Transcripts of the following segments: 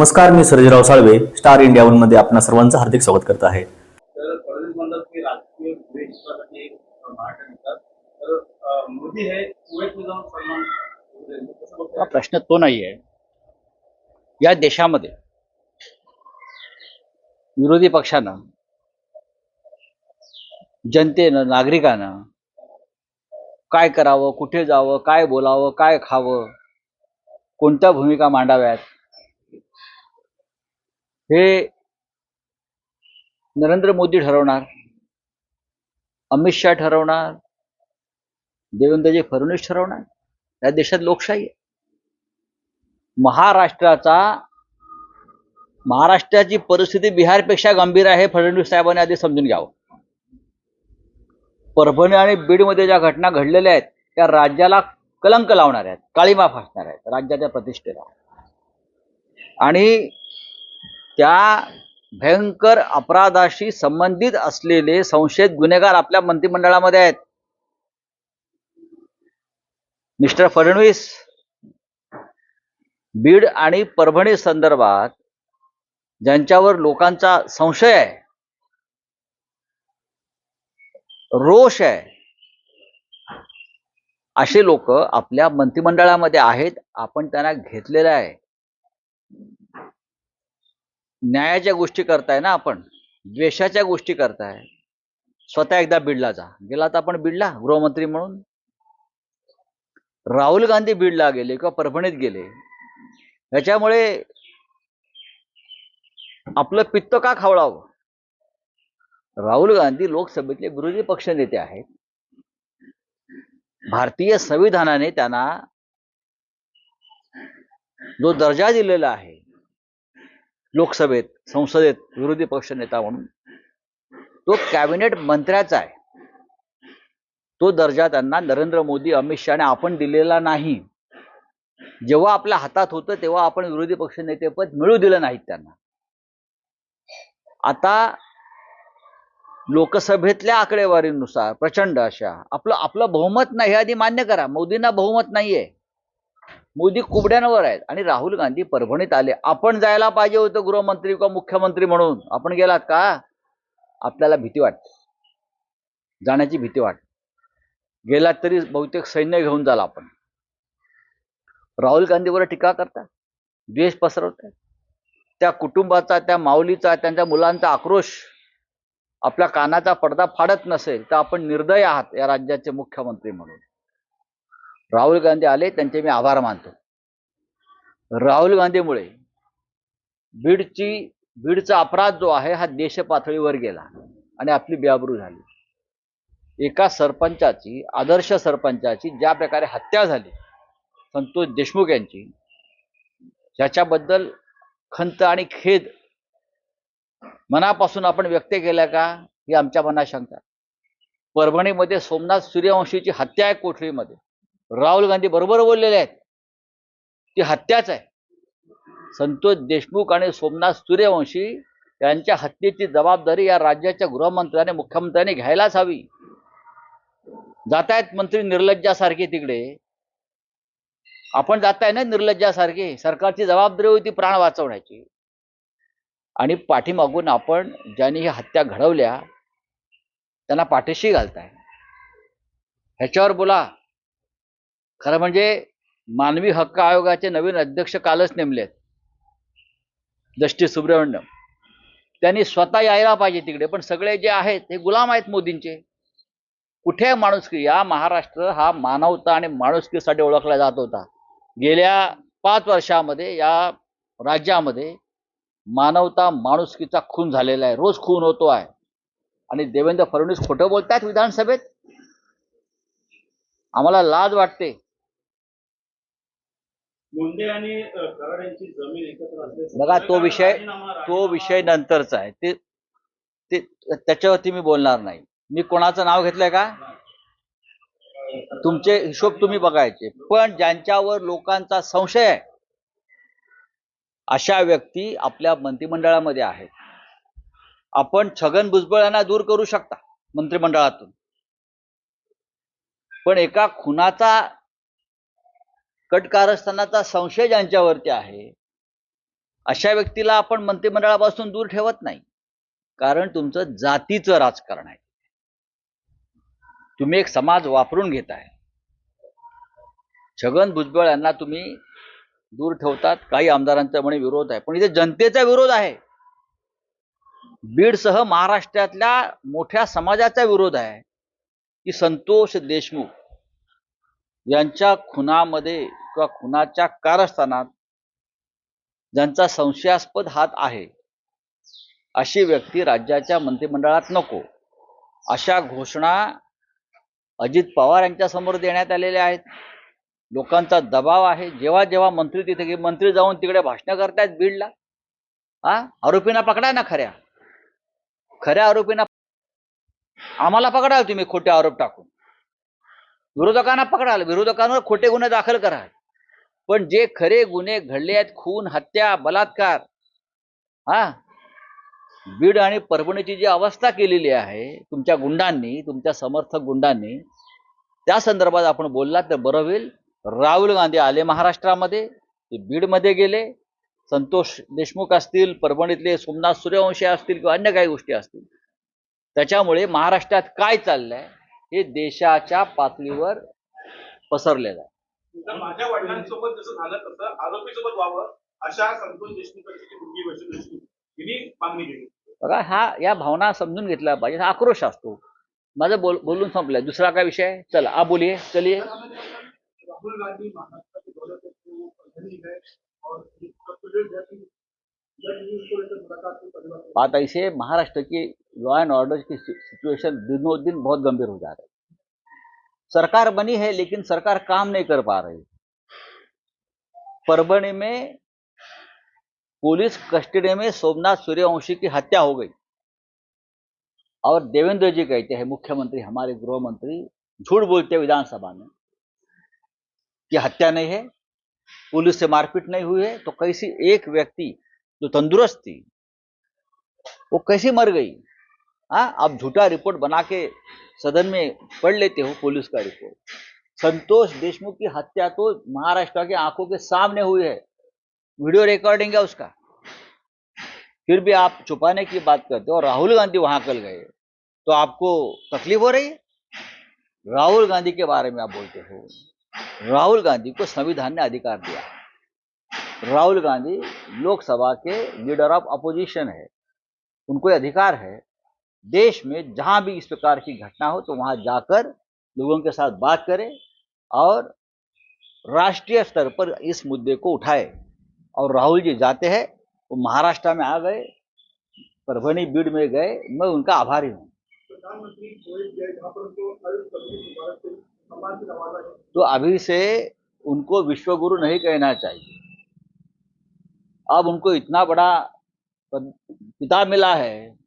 नमस्कार मी Sarjerao Salve star India वनमध्ये आपणा सर्वांचं हार्दिक स्वागत करत आहे. हे हा? प्रश्न तो नाही आहे या देशामध्ये विरोधी पक्षानं जनतेनं नागरिकांना काय करावं कुठे जावं काय बोलावं काय खावं कोणत्या भूमिका मांडाव्यात हे नरेंद्र मोदी ठरवणार अमित शहा ठरवणार देवेंद्रजी फडणवीस ठरवणार. या देशात लोकशाही आहे. महाराष्ट्राचा महाराष्ट्राची परिस्थिती बिहारपेक्षा गंभीर आहे फडणवीस साहेबांनी आधी समजून घ्यावं. परभणी आणि बीडमध्ये ज्या घटना घडलेल्या आहेत त्या राज्याला कलंक लावणार आहेत काळीमा फासणार आहेत राज्याच्या प्रतिष्ठेला. आणि त्या भयंकर अपराधाशी संबंधित असलेले संशयित गुन्हेगार आपल्या मंत्रिमंडळामध्ये आहेत. मिस्टर फडणवीस बीड आणि परभणी संदर्भात ज्यांच्यावर लोकांचा संशय आहे रोष आहे असे लोक आपल्या मंत्रिमंडळामध्ये आहेत आपण त्यांना घेतलेलं आहे. न्यायाच्या गोष्टी करताय ना आपण द्वेषाच्या गोष्टी करताय. स्वतः एकदा बिडलाचा जा. तर आपण बिडला गृहमंत्री म्हणून. राहुल गांधी बीडला गेले किंवा परभणीत गेले. याच्यामुळे आपलं पित्त का खावळावं? राहुल गांधी लोकसभेतले विरोधी पक्ष नेते आहेत. भारतीय संविधानाने त्यांना जो दर्जा दिलेला आहे लोकसभेत संसदेत विरोधी पक्ष नेता म्हणून. तो कॅबिनेट मंत्र्याचा आहे. तो दर्जा त्यांना नरेंद्र मोदी अमित शहाने आपण दिलेला नाही. जेव्हा आपल्या हातात होतं तेव्हा आपण विरोधी पक्ष नेतेपद मिळू दिलं नाहीत त्यांना. आता लोकसभेतल्या आकडेवारीनुसार प्रचंड अशा आपलं आपलं बहुमत नाही आधी मान्य करा. मोदींना बहुमत नाहीये. मोदी कुबड्यांवर आहेत. आणि राहुल गांधी परभणीत आले. आपण जायला पाहिजे होतं गृहमंत्री किंवा मुख्यमंत्री म्हणून. आपण गेलात का? आपल्याला भीती वाटते. जाण्याची भीती वाटते. गेलात तरी बहुतेक सैन्य घेऊन जाला आपण. राहुल गांधीवर टीका करता? द्वेष पसरवतात त्या कुटुंबाचा त्या माऊलीचा त्यांच्या मुलांचा आक्रोश आपल्या कानाचा पडदा फाडत नसेल तर आपण निर्दय आहात या राज्याचे मुख्यमंत्री म्हणून. राहुल गांधी आले त्यांचे मी आभार मानतो. राहुल गांधीमुळे बीडची बीडचा अपराध जो आहे हा देश पातळीवर गेला आणि आपली बेआबरू झाली. एका सरपंचाची आदर्श सरपंचाची ज्या प्रकारे हत्या झाली संतोष देशमुख यांची ज्याच्याबद्दल खंत आणि खेद मनापासून आपण व्यक्त केल्या का ही आमच्या मनात शंका परभणीमध्ये सोमनाथ सूर्यवंशीची हत्या आहे कोठडीमध्ये. राहुल गांधी बरोबर बोललेले आहेत. ती हत्याच आहे. संतोष देशमुख आणि सोमनाथ सूर्यवंशी यांच्या हत्येची जबाबदारी या राज्याच्या गृहमंत्र्याने मुख्यमंत्र्यांनी घ्यायलाच हवी. जातायत मंत्री निर्लज्जासारखे तिकडे. आपण जाताय ना निर्लज्जासारखे? सरकारची जबाबदारी होती प्राण वाचवण्याची. आणि पाठीमागून आपण ज्यांनी ह्या हत्या घडवल्या त्यांना पाठीशी घालताय. ह्याच्यावर बोला. खरं म्हणजे मानवी हक्क आयोगाचे नवीन अध्यक्ष कालच नेमले आहेत जस्टिस सुब्रमण्यम. त्यांनी स्वतः यायला पाहिजे तिकडे पण सगळे जे आहेत हे गुलाम आहेत मोदींचे. कुठे आहे माणुसकी? या महाराष्ट्र हा मानवता आणि माणुसकीसाठी ओळखला जात होता. गेल्या पाच वर्षामध्ये या राज्यामध्ये मानवता माणुसकीचा खून झालेला आहे. रोज खून होतो आहे. आणि देवेंद्र फडणवीस खोटं बोलतायत विधानसभेत? आम्हाला लाज वाटते. मुंडे आणि अं, कराड यांची जमीन एकत्र असते बघा तो विषय तो विषय नंतरचा आहे. ते ते त्याच्यावरती मी बोलणार नाही. मी कोणाचं नाव घेतलंय का? तुमचे हिशोब तुम्ही बघायचे. पण ज्यांच्यावर लोकांचा संशय आहे अशा व्यक्ती आपल्या मंत्रिमंडळामध्ये आहेत. आपण छगन भुजबळ यांना दूर करू शकता मंत्रिमंडळातून. पण एका खुनाचा कट कारस्थानाचा संशय ज्यांच्यावरती आहे अशा व्यक्तीला आपण मंत्रिमंडळापासून दूर ठेवत नाही. कारण तुमचं जातीचं राजकारण आहे. तुम्ही एक समाज वापरून घेताय छगन भुजबळ यांना तुम्ही दूर ठेवतात. काही आमदारांचा म्हणे विरोध आहे. पण इथे जनतेचा विरोध आहे. बीडसह महाराष्ट्रातल्या मोठ्या समाजाचा विरोध आहे. की संतोष देशमुख यांच्या खुनामध्ये किंवा खुनाच्या कारस्थानात ज्यांचा संशयास्पद हात आहे अशी व्यक्ती राज्याच्या मंत्रिमंडळात नको. अशा घोषणा अजित पवार यांच्या समोर देण्यात आलेल्या आहेत. लोकांचा दबाव आहे. जेव्हा जेव्हा मंत्री तिथे गे मंत्री जाऊन तिकडे भाषणं करतायत बीडला हा? आरोपींना पकडा ना खऱ्या. खऱ्या आरोपींना आम्हाला पकडाल तुम्ही खोटे आरोप टाकून. विरोधकांना पकडाल. विरोधकांवर खोटे गुन्हे दाखल कराल पण जे खरे गुन्हे घडले आहेत खून हत्या बलात्कार हा? बीड आणि परभणीची जी अवस्था केलेली आहे तुमच्या गुंडांनी तुमच्या समर्थक गुंडांनी त्या संदर्भात आपण बोललात तर बरं होईल. राहुल गांधी आले महाराष्ट्रामध्ये ते बीडमध्ये गेले. संतोष देशमुख असतील परभणीतले सोमनाथ सूर्यवंशी असतील किंवा अन्य काही गोष्टी असतील. त्याच्यामुळे महाराष्ट्रात काय चाललंय हे देशाच्या पातळीवर पसरलेलं आहे. तर माझ्या वडिलांसोबत जसं झालं तसं आरोपीसोबत व्हावं अशा संतोष देशमुखांची मुलगी वैष्णवी देशमुख हिने मागणी केली. बघा हा या भावना समजून घेतल्या पाहिजे. हा आक्रोश असतो. माझं बोल बोलून संपलंय. दुसरा काय विषय आहे? चला आ बोलिये. चलिए. राहुल गांधी बात ऐसे महाराष्ट्र की लॉ एंड ऑर्डर की सिचुएशन दिनों दिन बहुत गंभीर हो जा रही है। सरकार बनी है, लेकिन सरकार काम नहीं कर पा रही। परभणी में पुलिस कस्टडी में सोमनाथ सूर्यवंशी की हत्या हो गई। और देवेंद्र जी कहते हैं, मुख्यमंत्री, हमारे गृह मंत्री झूठ बोलते विधानसभा में कि हत्या नहीं है, पुलिस से मारपीट नहीं हुई है तो कैसी एक व्यक्ति जो तंदुरुस्त थी, वो कैसी मर गई? हाँ आप झूठा रिपोर्ट बना के सदन में पढ़ लेते हो, पुलिस का रिपोर्ट। संतोष देशमुख की हत्या तो महाराष्ट्र के आँखों के सामने हुई है। वीडियो रिकॉर्डिंग है उसका। फिर भी आप छुपाने की बात करते हो और राहुल गांधी वहाँ कल गए। तो आपको तकलीफ़ हो रही है? राहुल गांधी के बारे में आप बोलते हो। राहुल गांधी को संविधान ने अधिकार दिया। राहुल गांधी लोकसभा के लीडर ऑफ़ अपोजिशन है। उनको अधिकार है देश में जहाँ भी इस प्रकार की घटना हो तो वहाँ जाकर लोगों के साथ बात करें और राष्ट्रीय स्तर पर इस मुद्दे को उठाए। और राहुल जी जाते हैं वो महाराष्ट्र में आ गए परभणी बीड में गए मैं उनका आभारी हूँ। तो अभी से उनको विश्वगुरु नहीं कहना चाहिए। अब उनको इतना बड़ा पिता मिला है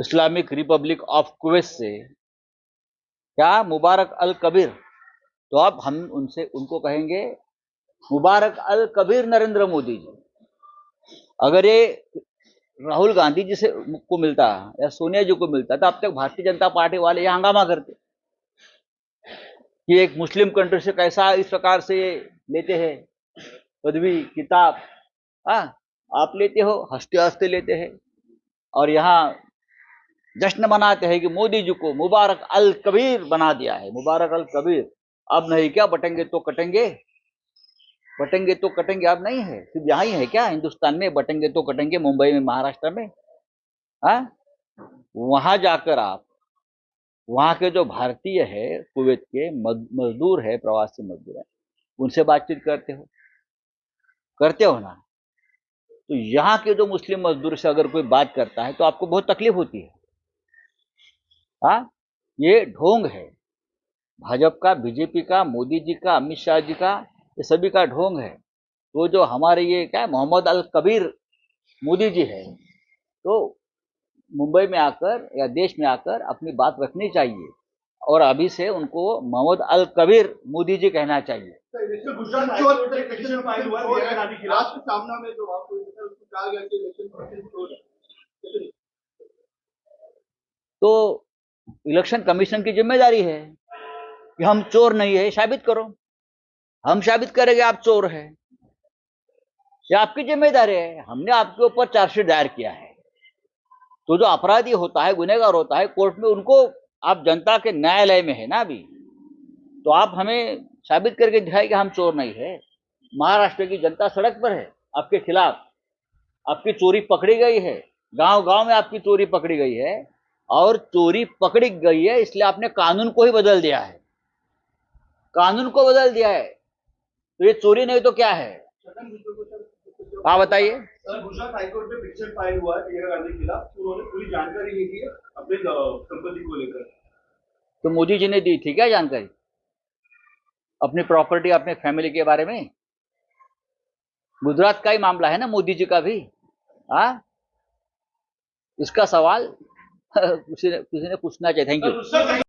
इस्लामिक रिपब्लिक ऑफ़ कुवैत से क्या मुबारक अल कबीर? तो अब हम उनसे, उनको कहेंगे, मुबारक अल कबीर नरेंद्र मोदी जी। अगर ये राहुल गांधी जी से को मिलता, या सोनिया जी को मिलता तो अब तक भारतीय जनता पार्टी वाले यहाँ हंगामा करते कि एक मुस्लिम कंट्री से कैसा इस प्रकार से ये लेते हैं, पदवी, किताब हाँ आप लेते हो हँसते हँसते लेते हैं। और यहाँ जश्न मनाते हैं कि मोदी जी को मुबारक अल कबीर बना दिया है। मुबारक अल कबीर। अब नहीं क्या, बटेंगे तो कटेंगे। बटेंगे तो कटेंगे, अब नहीं है। सिर्फ़ यहाँ ही है क्या? हिंदुस्तान में बटेंगे तो कटेंगे, मुंबई में, महाराष्ट्र में। हाँ? वहाँ जाकर आप, वहाँ के जो भारतीय है, कुवैत के मजदूर है, प्रवासी मजदूर है, उनसे बातचीत करते हो। करते हो ना? तो यहाँ के जो मुस्लिम मजदूर से अगर कोई बात करता है तो आपको बहुत तकलीफ़ होती है। हाँ ये ढोंग है। भाजपा का बीजेपी का मोदी जी का अमित शाह जी का ये सभी का ढोंग है। तो जो हमारे ये क्या है, मोहम्मद अल कबीर मोदी जी है तो मुंबई में आकर या देश में आकर अपनी बात रखनी चाहिए और अभी से उनको मोहम्मद अल कबीर मोदी जी कहना चाहिए। तो इलेक्शन कमीशन की ज़िम्मेदारी है कि हम चोर नहीं है साबित करो। हम साबित करेंगे आप चोर है। ये आपकी ज़िम्मेदारी है। हमने आपके ऊपर चार्जशीट दायर किया है। तो जो अपराधी होता है गुनेगार होता है, कोर्ट में उनको, आप जनता के न्यायालय में है ना अभी तो आप हमें साबित करके दिखाए कि हम चोर नहीं है। महाराष्ट्र की जनता सड़क पर है, आपके खिलाफ आपकी चोरी पकड़ी गई है। गाँव गाँव में आपकी चोरी पकड़ी गई है। और चोरी पकड़ी गई है इसलिए आपने कानून को ही बदल दिया है। कानून को बदल दिया है। तो ये चोरी नहीं तो क्या है? हाँ बताइए। सर गुजरात हाईकोर्ट में पिक्चर फ़ाइल हुआ है प्रियंका गांधी खिलाफ। उन्होंने पूरी जानकारी ली थी अपने संपत्ति को लेकर। तो मोदी जी ने दी थी क्या जानकारी? अपनी प्रॉपर्टी अपने फैमिली के बारे में? गुजरात का ही मामला है ना मोदी जी का भी? हाँ? इसका सवाल किसी ने किसी ने